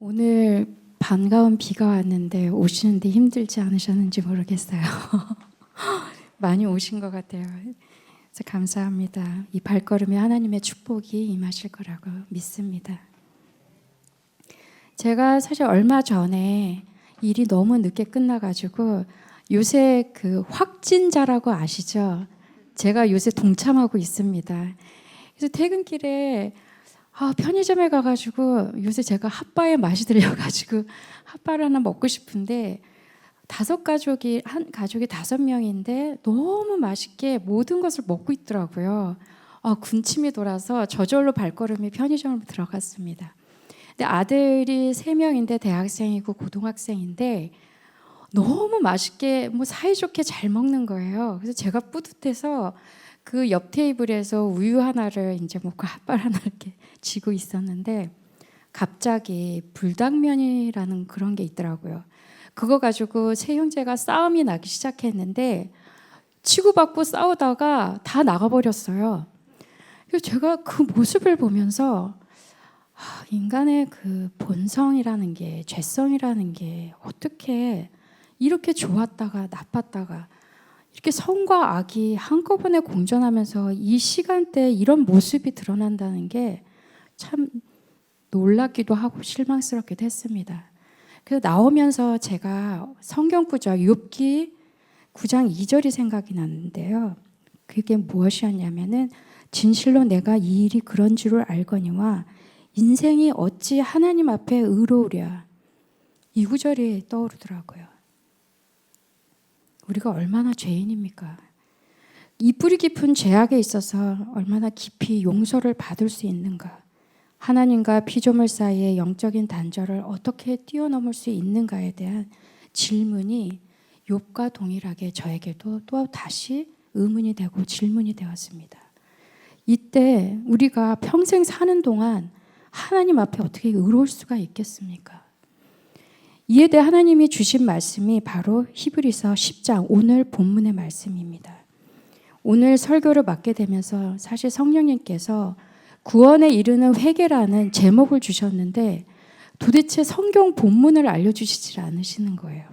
오늘 반가운 비가 왔는데 오시는데 힘들지 않으셨는지 모르겠어요. 많이 오신 것 같아요. 그래서 감사합니다. 이 발걸음에 하나님의 축복이 임하실 거라고 믿습니다. 제가 사실 얼마 전에 일이 너무 늦게 끝나가지고 요새 그 확진자라고 아시죠? 제가 요새 동참하고 있습니다. 그래서 퇴근길에 아, 편의점에 가가지고 요새 제가 핫바에 맛이 들려가지고 핫바를 하나 먹고 싶은데 다섯 가족이 한 가족이 다섯 명인데 너무 맛있게 모든 것을 먹고 있더라고요. 아, 군침이 돌아서 저절로 발걸음이 편의점으로 들어갔습니다. 근데 아들이 세 명인데 대학생이고 고등학생인데 너무 맛있게 뭐 사이좋게 잘 먹는 거예요. 그래서 제가 뿌듯해서 그 옆 테이블에서 우유 하나를 이제 먹고 핫발 하나 이렇게 쥐고 있었는데 갑자기 불당면이라는 그런 게 있더라고요. 그거 가지고 세 형제가 싸움이 나기 시작했는데 치고받고 싸우다가 다 나가버렸어요. 제가 그 모습을 보면서 아, 인간의 그 본성이라는 게 죄성이라는 게 어떻게 이렇게 좋았다가 나빴다가 이렇게 성과 악이 한꺼번에 공존하면서 이 시간대에 이런 모습이 드러난다는 게 참 놀랍기도 하고 실망스럽기도 했습니다. 그래서 나오면서 제가 성경 구절 욥기 9장 2절이 생각이 났는데요. 그게 무엇이었냐면은 진실로 내가 이 일이 그런 줄을 알거니와 인생이 어찌 하나님 앞에 의로우랴 이 구절이 떠오르더라고요. 우리가 얼마나 죄인입니까? 이 뿌리 깊은 죄악에 있어서 얼마나 깊이 용서를 받을 수 있는가? 하나님과 피조물 사이의 영적인 단절을 어떻게 뛰어넘을 수 있는가에 대한 질문이 욥과 동일하게 저에게도 또 다시 의문이 되고 질문이 되었습니다. 이때 우리가 평생 사는 동안 하나님 앞에 어떻게 의로울 수가 있겠습니까? 이에 대해 하나님이 주신 말씀이 바로 히브리서 10장 오늘 본문의 말씀입니다. 오늘 설교를 맡게 되면서 사실 성령님께서 구원에 이르는 회개라는 제목을 주셨는데 도대체 성경 본문을 알려주시질 않으시는 거예요.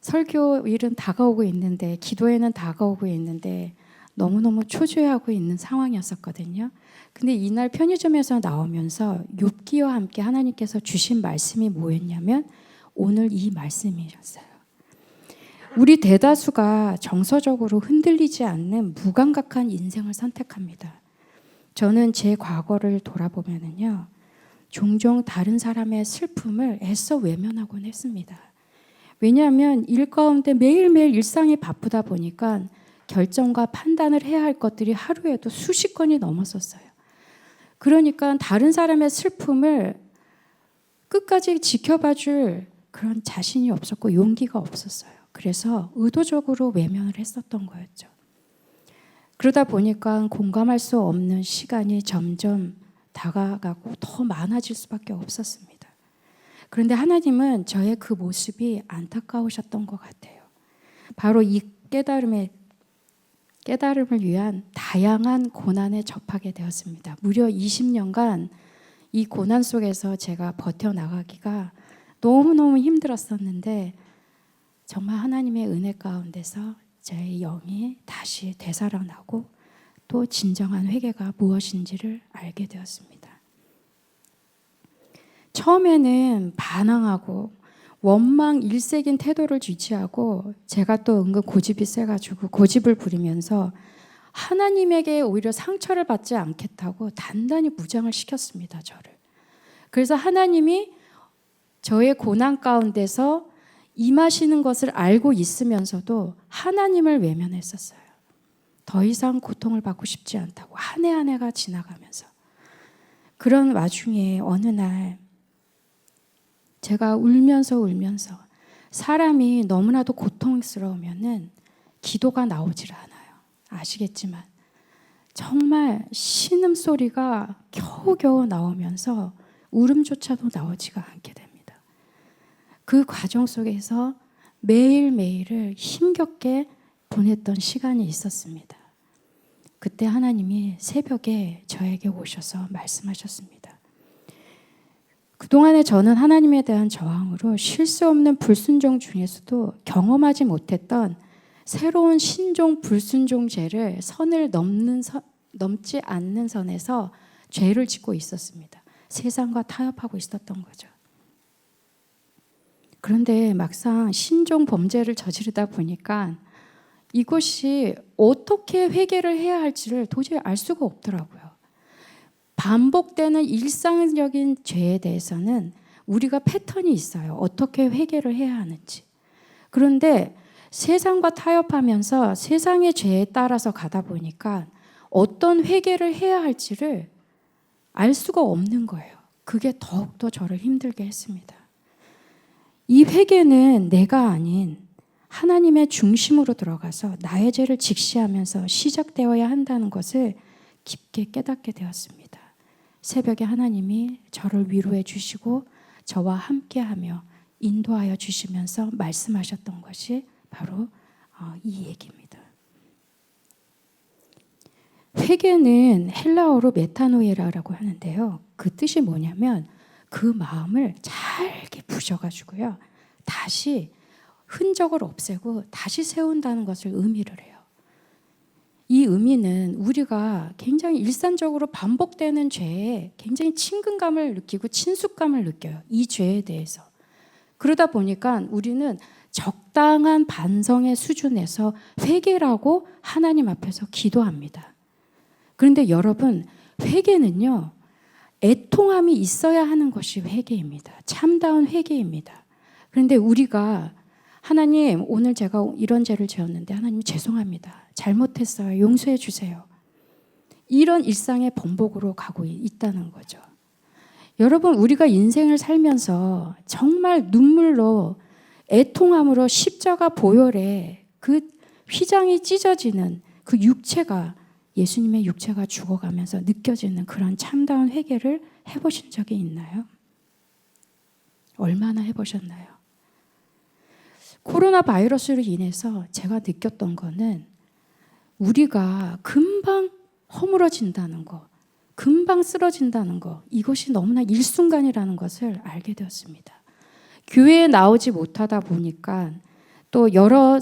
설교일은 다가오고 있는데 기도에는 다가오고 있는데 너무너무 초조해하고 있는 상황이었었거든요. 근데 이날 편의점에서 나오면서 욥기와 함께 하나님께서 주신 말씀이 뭐였냐면 오늘 이 말씀이셨어요. 우리 대다수가 정서적으로 흔들리지 않는 무감각한 인생을 선택합니다. 저는 제 과거를 돌아보면은요. 종종 다른 사람의 슬픔을 애써 외면하곤 했습니다. 왜냐하면 일 가운데 매일매일 일상이 바쁘다 보니까 결정과 판단을 해야 할 것들이 하루에도 수십 건이 넘었었어요. 그러니까 다른 사람의 슬픔을 끝까지 지켜봐 줄 그런 자신이 없었고 용기가 없었어요. 그래서 의도적으로 외면을 했었던 거였죠. 그러다 보니까 공감할 수 없는 시간이 점점 다가가고 더 많아질 수밖에 없었습니다. 그런데 하나님은 저의 그 모습이 안타까우셨던 것 같아요. 바로 이 깨달음의 깨달음을 위한 다양한 고난에 접하게 되었습니다. 무려 20년간 이 고난 속에서 제가 버텨나가기가 너무너무 힘들었었는데 정말 하나님의 은혜 가운데서 제 영이 다시 되살아나고 또 진정한 회개가 무엇인지를 알게 되었습니다. 처음에는 반항하고 원망 일색인 태도를 유지하고 제가 또 은근 고집이 세가지고 고집을 부리면서 하나님에게 오히려 상처를 받지 않겠다고 단단히 무장을 시켰습니다, 저를. 그래서 하나님이 저의 고난 가운데서 임하시는 것을 알고 있으면서도 하나님을 외면했었어요. 더 이상 고통을 받고 싶지 않다고 한 해 한 해가 지나가면서 그런 와중에 어느 날 제가 울면서 울면서 사람이 너무나도 고통스러우면은 기도가 나오질 않아요. 아시겠지만 정말 신음 소리가 겨우겨우 나오면서 울음조차도 나오지가 않게 됩니다. 그 과정 속에서 매일매일을 힘겹게 보냈던 시간이 있었습니다. 그때 하나님이 새벽에 저에게 오셔서 말씀하셨습니다. 그동안에 저는 하나님에 대한 저항으로 쉴 수 없는 불순종 중에서도 경험하지 못했던 새로운 신종 불순종죄를 선을 넘는 선, 넘지 않는 선에서 죄를 짓고 있었습니다. 세상과 타협하고 있었던 거죠. 그런데 막상 신종 범죄를 저지르다 보니까 이것이 어떻게 회개를 해야 할지를 도저히 알 수가 없더라고요. 반복되는 일상적인 죄에 대해서는 우리가 패턴이 있어요. 어떻게 회개를 해야 하는지. 그런데 세상과 타협하면서 세상의 죄에 따라서 가다 보니까 어떤 회개를 해야 할지를 알 수가 없는 거예요. 그게 더욱더 저를 힘들게 했습니다. 이 회개는 내가 아닌 하나님의 중심으로 들어가서 나의 죄를 직시하면서 시작되어야 한다는 것을 깊게 깨닫게 되었습니다. 새벽에 하나님이 저를 위로해 주시고 저와 함께하며 인도하여 주시면서 말씀하셨던 것이 바로 어, 이 얘기입니다. 회개는 헬라어로 메타노에라라고 하는데요. 그 뜻이 뭐냐면 그 마음을 잘게 부셔가지고요. 다시 흔적을 없애고 다시 세운다는 것을 의미를 해요. 이 의미는 우리가 굉장히 일산적으로 반복되는 죄에 굉장히 친근감을 느끼고 친숙감을 느껴요. 이 죄에 대해서. 그러다 보니까 우리는 적당한 반성의 수준에서 회개라고 하나님 앞에서 기도합니다. 그런데 여러분, 회개는요, 애통함이 있어야 하는 것이 회개입니다. 참다운 회개입니다. 그런데 우리가 하나님, 오늘 제가 이런 죄를 지었는데 하나님 죄송합니다. 잘못했어요. 용서해 주세요. 이런 일상의 번복으로 가고 있다는 거죠. 여러분, 우리가 인생을 살면서 정말 눈물로 애통함으로 십자가 보혈에 그 휘장이 찢어지는 그 육체가 예수님의 육체가 죽어가면서 느껴지는 그런 참다운 회개를 해보신 적이 있나요? 얼마나 해보셨나요? 코로나 바이러스로 인해서 제가 느꼈던 거는 우리가 금방 허물어진다는 거, 금방 쓰러진다는 거, 이것이 너무나 일순간이라는 것을 알게 되었습니다. 교회에 나오지 못하다 보니까 또 여러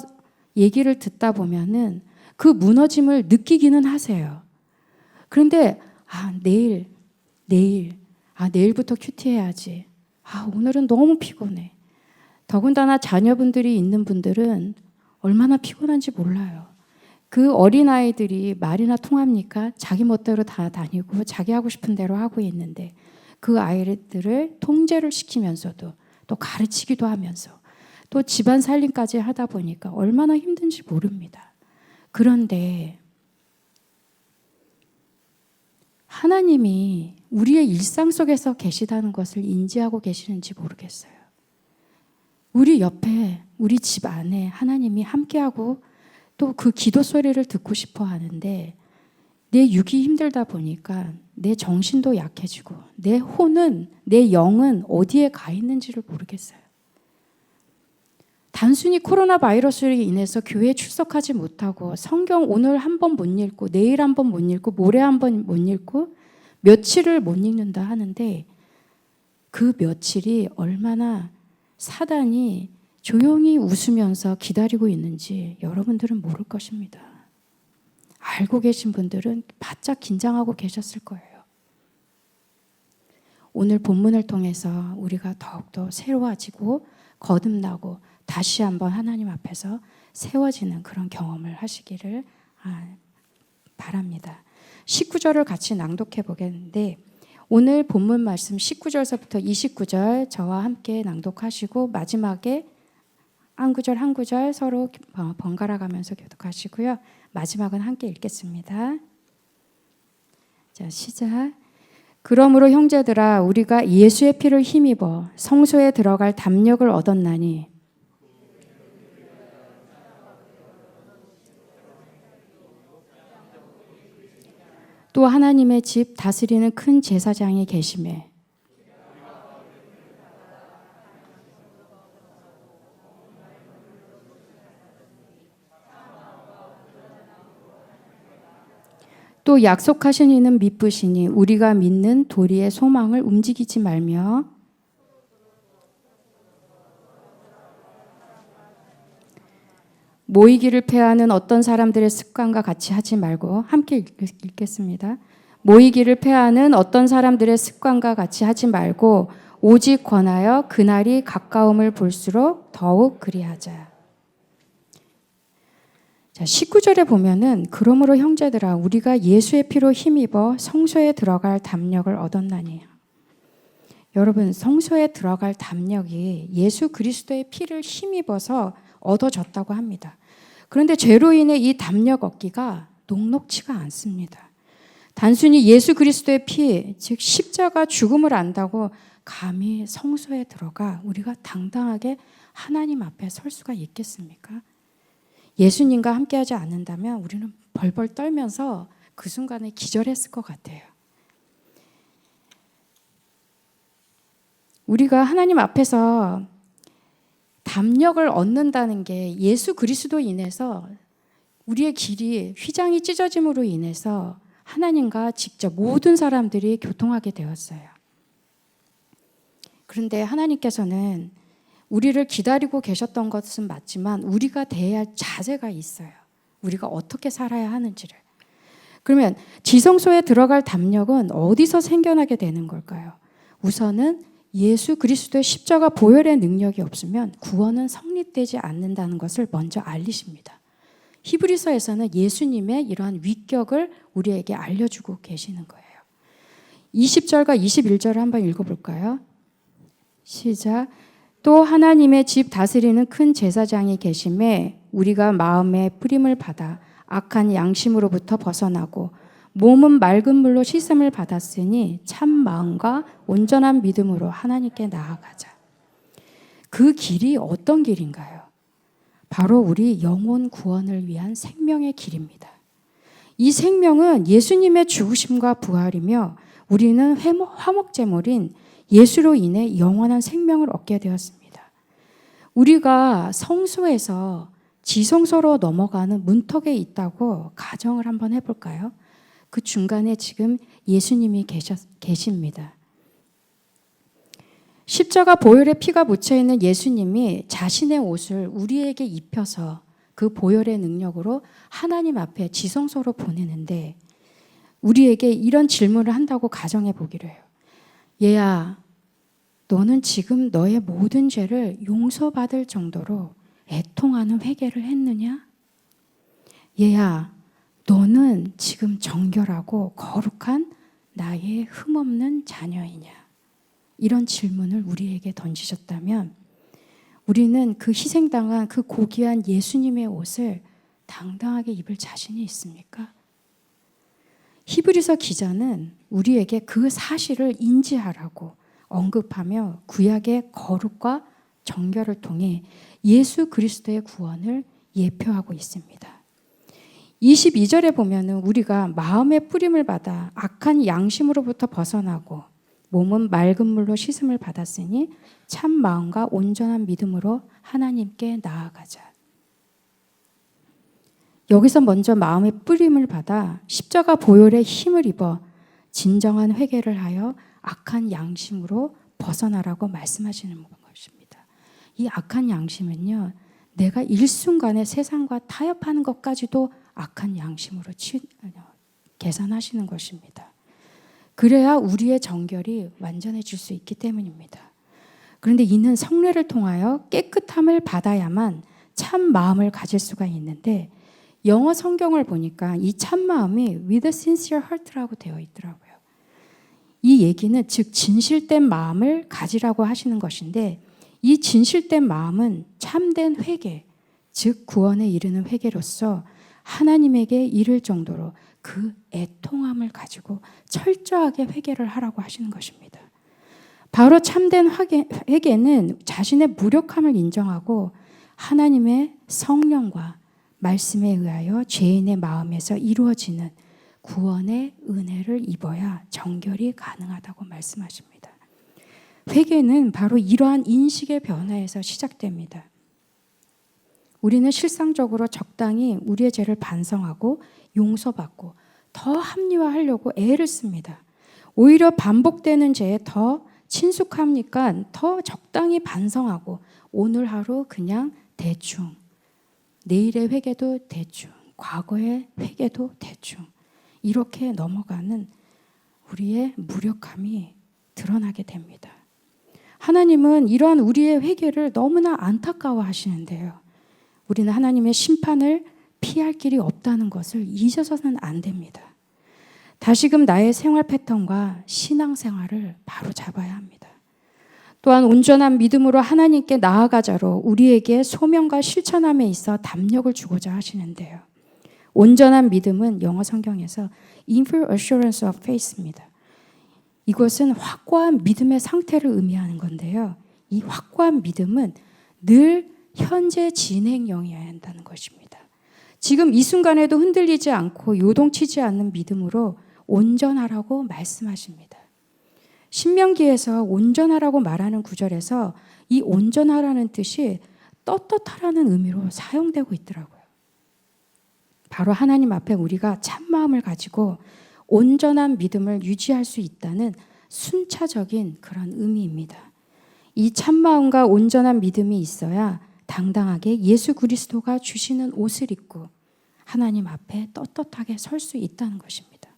얘기를 듣다 보면은 그 무너짐을 느끼기는 하세요. 그런데 아, 내일 내일 아, 내일부터 큐티 해야지. 아, 오늘은 너무 피곤해. 더군다나 자녀분들이 있는 분들은 얼마나 피곤한지 몰라요. 그 어린아이들이 말이나 통합니까? 자기 멋대로 다 다니고 자기 하고 싶은 대로 하고 있는데 그 아이들을 통제를 시키면서도 또 가르치기도 하면서 또 집안 살림까지 하다 보니까 얼마나 힘든지 모릅니다. 그런데 하나님이 우리의 일상 속에서 계시다는 것을 인지하고 계시는지 모르겠어요. 우리 옆에, 우리 집 안에 하나님이 함께하고 또 그 기도 소리를 듣고 싶어 하는데 내 육이 힘들다 보니까 내 정신도 약해지고 내 혼은, 내 영은 어디에 가 있는지를 모르겠어요. 단순히 코로나 바이러스로 인해서 교회에 출석하지 못하고 성경 오늘 한 번 못 읽고 내일 한 번 못 읽고 모레 한 번 못 읽고 며칠을 못 읽는다 하는데 그 며칠이 얼마나 사단이 조용히 웃으면서 기다리고 있는지 여러분들은 모를 것입니다. 알고 계신 분들은 바짝 긴장하고 계셨을 거예요. 오늘 본문을 통해서 우리가 더욱더 새로워지고 거듭나고 다시 한번 하나님 앞에서 세워지는 그런 경험을 하시기를 아, 바랍니다. 19절을 같이 낭독해 보겠는데 오늘 본문 말씀 19절서부터 29절 저와 함께 낭독하시고 마지막에 한 구절 한 구절 서로 번갈아 가면서 교독하시고요. 마지막은 함께 읽겠습니다. 자, 시작. 그러므로 형제들아 우리가 예수의 피를 힘입어 성소에 들어갈 담력을 얻었나니 또 하나님의 집 다스리는 큰 제사장이 계심에. 또 약속하신 이는 믿으시니 우리가 믿는 도리의 소망을 움직이지 말며 모이기를 패하는 어떤 사람들의 습관과 같이 하지 말고 함께 읽- 읽겠습니다. 모이기를 패하는 어떤 사람들의 습관과 같이 하지 말고 오직 권하여 그날이 가까움을 볼수록 더욱 그리하자. 자, 19절에 보면은 그러므로 형제들아 우리가 예수의 피로 힘입어 성소에 들어갈 담력을 얻었나니. 여러분 성소에 들어갈 담력이 예수 그리스도의 피를 힘입어서 얻어졌다고 합니다. 그런데 죄로 인해 이 담력 얻기가 녹록치가 않습니다. 단순히 예수 그리스도의 피, 즉 십자가 죽음을 안다고 감히 성소에 들어가 우리가 당당하게 하나님 앞에 설 수가 있겠습니까? 예수님과 함께하지 않는다면 우리는 벌벌 떨면서 그 순간에 기절했을 것 같아요. 우리가 하나님 앞에서 담력을 얻는다는 게 예수 그리스도 인해서 우리의 길이 휘장이 찢어짐으로 인해서 하나님과 직접 모든 사람들이 교통하게 되었어요. 그런데 하나님께서는 우리를 기다리고 계셨던 것은 맞지만 우리가 대해야 할 자세가 있어요. 우리가 어떻게 살아야 하는지를. 그러면 지성소에 들어갈 담력은 어디서 생겨나게 되는 걸까요? 우선은 예수 그리스도의 십자가 보혈의 능력이 없으면 구원은 성립되지 않는다는 것을 먼저 알리십니다. 히브리서에서는 예수님의 이러한 위격을 우리에게 알려주고 계시는 거예요. 20절과 21절을 한번 읽어볼까요? 시작. 또 하나님의 집 다스리는 큰 제사장이 계심에 우리가 마음의 뿌림을 받아 악한 양심으로부터 벗어나고 몸은 맑은 물로 씻음을 받았으니 참 마음과 온전한 믿음으로 하나님께 나아가자. 그 길이 어떤 길인가요? 바로 우리 영혼 구원을 위한 생명의 길입니다. 이 생명은 예수님의 죽으심과 부활이며 우리는 화목제물인 예수로 인해 영원한 생명을 얻게 되었습니다. 우리가 성소에서 지성소로 넘어가는 문턱에 있다고 가정을 한번 해볼까요? 그 중간에 지금 예수님이 계셨, 계십니다. 십자가 보혈의 피가 묻혀 있는 예수님이 자신의 옷을 우리에게 입혀서 그 보혈의 능력으로 하나님 앞에 지성소로 보내는데 우리에게 이런 질문을 한다고 가정해 보기로 해요. 얘야, 너는 지금 너의 모든 죄를 용서받을 정도로 애통하는 회개를 했느냐? 얘야, 너는 지금 정결하고 거룩한 나의 흠없는 자녀이냐? 이런 질문을 우리에게 던지셨다면 우리는 그 희생당한 그 고귀한 예수님의 옷을 당당하게 입을 자신이 있습니까? 히브리서 기자는 우리에게 그 사실을 인지하라고 언급하며 구약의 거룩과 정결을 통해 예수 그리스도의 구원을 예표하고 있습니다. 22절에 보면은 우리가 마음의 뿌림을 받아 악한 양심으로부터 벗어나고 몸은 맑은 물로 씻음을 받았으니 참 마음과 온전한 믿음으로 하나님께 나아가자. 여기서 먼저 마음의 뿌림을 받아 십자가 보혈의 힘을 입어 진정한 회개를 하여 악한 양심으로 벗어나라고 말씀하시는 것입니다. 이 악한 양심은요, 내가 일순간에 세상과 타협하는 것까지도 악한 양심으로 치, 계산하시는 것입니다. 그래야 우리의 정결이 완전해질 수 있기 때문입니다. 그런데 이는 성례를 통하여 깨끗함을 받아야만 참 마음을 가질 수가 있는데 영어 성경을 보니까 이 참 마음이 with a sincere heart라고 되어 있더라고요. 이 얘기는 즉 진실된 마음을 가지라고 하시는 것인데 이 진실된 마음은 참된 회개, 즉 구원에 이르는 회개로서 하나님에게 이를 정도로 그 애통함을 가지고 철저하게 회개를 하라고 하시는 것입니다. 바로 참된 회개는 자신의 무력함을 인정하고 하나님의 성령과 말씀에 의하여 죄인의 마음에서 이루어지는 구원의 은혜를 입어야 정결이 가능하다고 말씀하십니다. 회개는 바로 이러한 인식의 변화에서 시작됩니다. 우리는 실상적으로 적당히 우리의 죄를 반성하고 용서받고 더 합리화하려고 애를 씁니다. 오히려 반복되는 죄에 더 친숙합니까? 더 적당히 반성하고 오늘 하루 그냥 대충 내일의 회개도 대충, 과거의 회개도 대충 이렇게 넘어가는 우리의 무력함이 드러나게 됩니다. 하나님은 이러한 우리의 회개를 너무나 안타까워 하시는데요. 우리는 하나님의 심판을 피할 길이 없다는 것을 잊어서는 안 됩니다. 다시금 나의 생활 패턴과 신앙 생활을 바로 잡아야 합니다. 또한 온전한 믿음으로 하나님께 나아가자로 우리에게 소명과 실천함에 있어 담력을 주고자 하시는데요. 온전한 믿음은 영어 성경에서 infull assurance of faith입니다. 이것은 확고한 믿음의 상태를 의미하는 건데요. 이 확고한 믿음은 늘 현재 진행형이어야 한다는 것입니다. 지금 이 순간에도 흔들리지 않고 요동치지 않는 믿음으로 온전하라고 말씀하십니다. 신명기에서 온전하라고 말하는 구절에서 이 온전하라는 뜻이 떳떳하라는 의미로 사용되고 있더라고요. 바로 하나님 앞에 우리가 참 마음을 가지고 온전한 믿음을 유지할 수 있다는 순차적인 그런 의미입니다. 이 참마음과 온전한 믿음이 있어야 당당하게 예수 그리스도가 주시는 옷을 입고 하나님 앞에 떳떳하게 설 수 있다는 것입니다.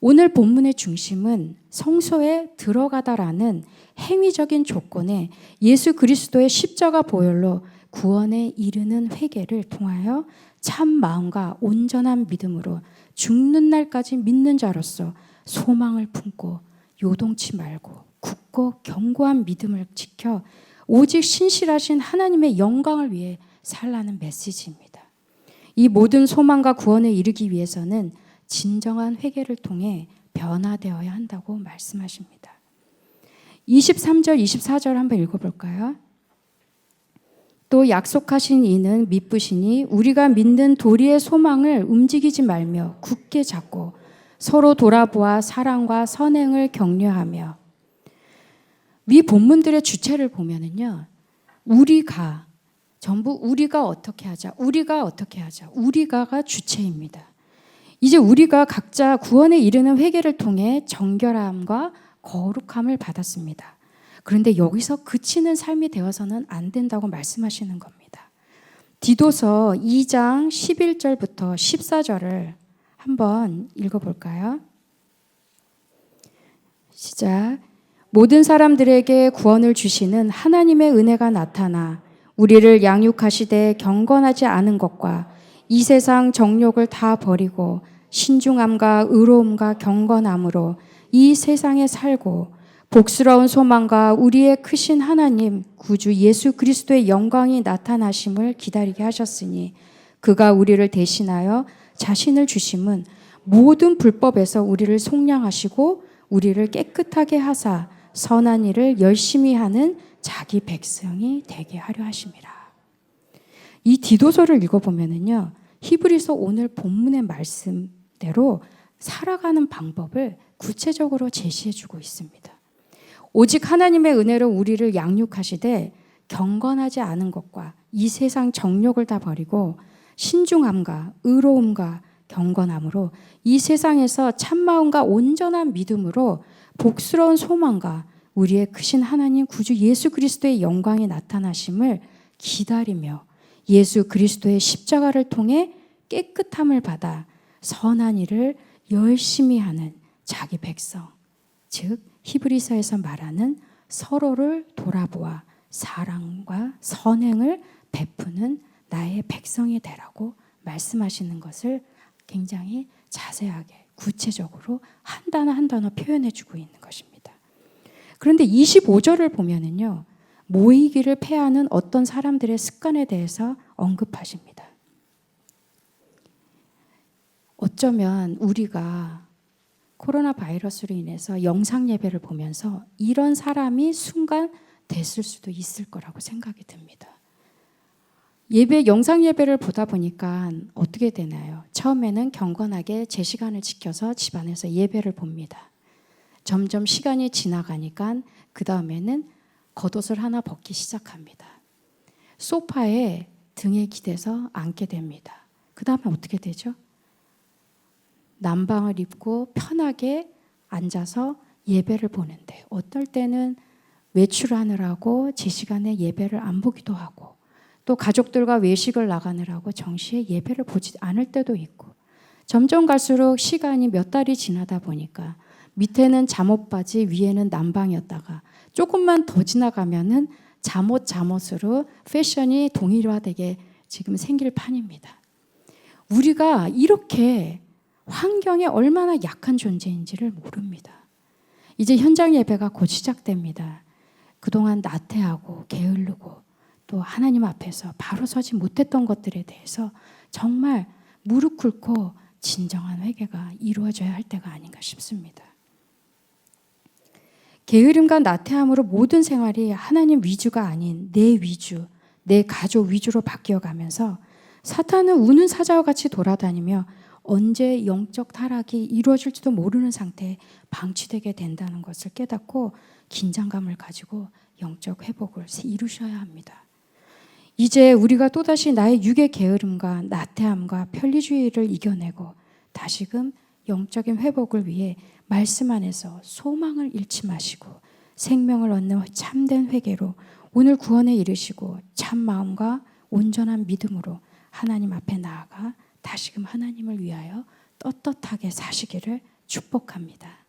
오늘 본문의 중심은 성소에 들어가다라는 행위적인 조건에 예수 그리스도의 십자가 보혈로 구원에 이르는 회개를 통하여 참 마음과 온전한 믿음으로 죽는 날까지 믿는 자로서 소망을 품고 요동치 말고 굳고 견고한 믿음을 지켜 오직 신실하신 하나님의 영광을 위해 살라는 메시지입니다. 이 모든 소망과 구원에 이르기 위해서는 진정한 회개를 통해 변화되어야 한다고 말씀하십니다. 23절, 24절 한번 읽어볼까요? 또 약속하신 이는 믿으시니 우리가 믿는 도리의 소망을 움직이지 말며 굳게 잡고 서로 돌아보아 사랑과 선행을 격려하며 위 본문들의 주체를 보면은요. 우리가 전부 우리가 어떻게 하자. 우리가 어떻게 하자. 우리가가 주체입니다. 이제 우리가 각자 구원에 이르는 회개를 통해 정결함과 거룩함을 받았습니다. 그런데 여기서 그치는 삶이 되어서는 안 된다고 말씀하시는 겁니다. 디도서 2장 11절부터 14절을 한번 읽어볼까요? 시작. 모든 사람들에게 구원을 주시는 하나님의 은혜가 나타나 우리를 양육하시되 경건하지 않은 것과 이 세상 정욕을 다 버리고 신중함과 의로움과 경건함으로 이 세상에 살고 복스러운 소망과 우리의 크신 하나님 구주 예수 그리스도의 영광이 나타나심을 기다리게 하셨으니 그가 우리를 대신하여 자신을 주심은 모든 불법에서 우리를 속량하시고 우리를 깨끗하게 하사 선한 일을 열심히 하는 자기 백성이 되게 하려 하심이라. 이 디도서를 읽어보면은요, 히브리서 오늘 본문의 말씀대로 살아가는 방법을 구체적으로 제시해주고 있습니다. 오직 하나님의 은혜로 우리를 양육하시되 경건하지 않은 것과 이 세상 정욕을 다 버리고 신중함과 의로움과 경건함으로 이 세상에서 참마음과 온전한 믿음으로 복스러운 소망과 우리의 크신 하나님 구주 예수 그리스도의 영광이 나타나심을 기다리며 예수 그리스도의 십자가를 통해 깨끗함을 받아 선한 일을 열심히 하는 자기 백성, 즉 히브리서에서 말하는 서로를 돌아보아 사랑과 선행을 베푸는 나의 백성이 되라고 말씀하시는 것을 굉장히 자세하게 구체적으로 한 단어 한 단어 표현해 주고 있는 것입니다. 그런데 25절을 보면은요. 모이기를 패하는 어떤 사람들의 습관에 대해서 언급하십니다. 어쩌면 우리가 코로나 바이러스로 인해서 영상 예배를 보면서 이런 사람이 순간 됐을 수도 있을 거라고 생각이 듭니다. 예배 영상 예배를 보다 보니까 어떻게 되나요? 처음에는 경건하게 제 시간을 지켜서 집안에서 예배를 봅니다. 점점 시간이 지나가니까 그 다음에는 겉옷을 하나 벗기 시작합니다. 소파에 등에 기대서 앉게 됩니다. 그 다음에 어떻게 되죠? 난방을 입고 편하게 앉아서 예배를 보는데 어떨 때는 외출하느라고 제 시간에 예배를 안 보기도 하고 또 가족들과 외식을 나가느라고 정시에 예배를 보지 않을 때도 있고 점점 갈수록 시간이 몇 달이 지나다 보니까 밑에는 잠옷 바지 위에는 남방이었다가 조금만 더 지나가면은 잠옷 잠옷으로 패션이 동일화되게 지금 생길 판입니다. 우리가 이렇게 환경에 얼마나 약한 존재인지를 모릅니다. 이제 현장 예배가 곧 시작됩니다. 그동안 나태하고 게으르고 또 하나님 앞에서 바로 서지 못했던 것들에 대해서 정말 무릎 꿇고 진정한 회개가 이루어져야 할 때가 아닌가 싶습니다. 게으름과 나태함으로 모든 생활이 하나님 위주가 아닌 내 위주, 내 가족 위주로 바뀌어 가면서 사탄은 우는 사자와 같이 돌아다니며 언제 영적 타락이 이루어질지도 모르는 상태에 방치되게 된다는 것을 깨닫고 긴장감을 가지고 영적 회복을 이루셔야 합니다. 이제 우리가 또다시 나의 육의 게으름과 나태함과 편리주의를 이겨내고 다시금 영적인 회복을 위해 말씀 안에서 소망을 잃지 마시고 생명을 얻는 참된 회개로 오늘 구원에 이르시고 참 마음과 온전한 믿음으로 하나님 앞에 나아가 다시금 하나님을 위하여 떳떳하게 사시기를 축복합니다.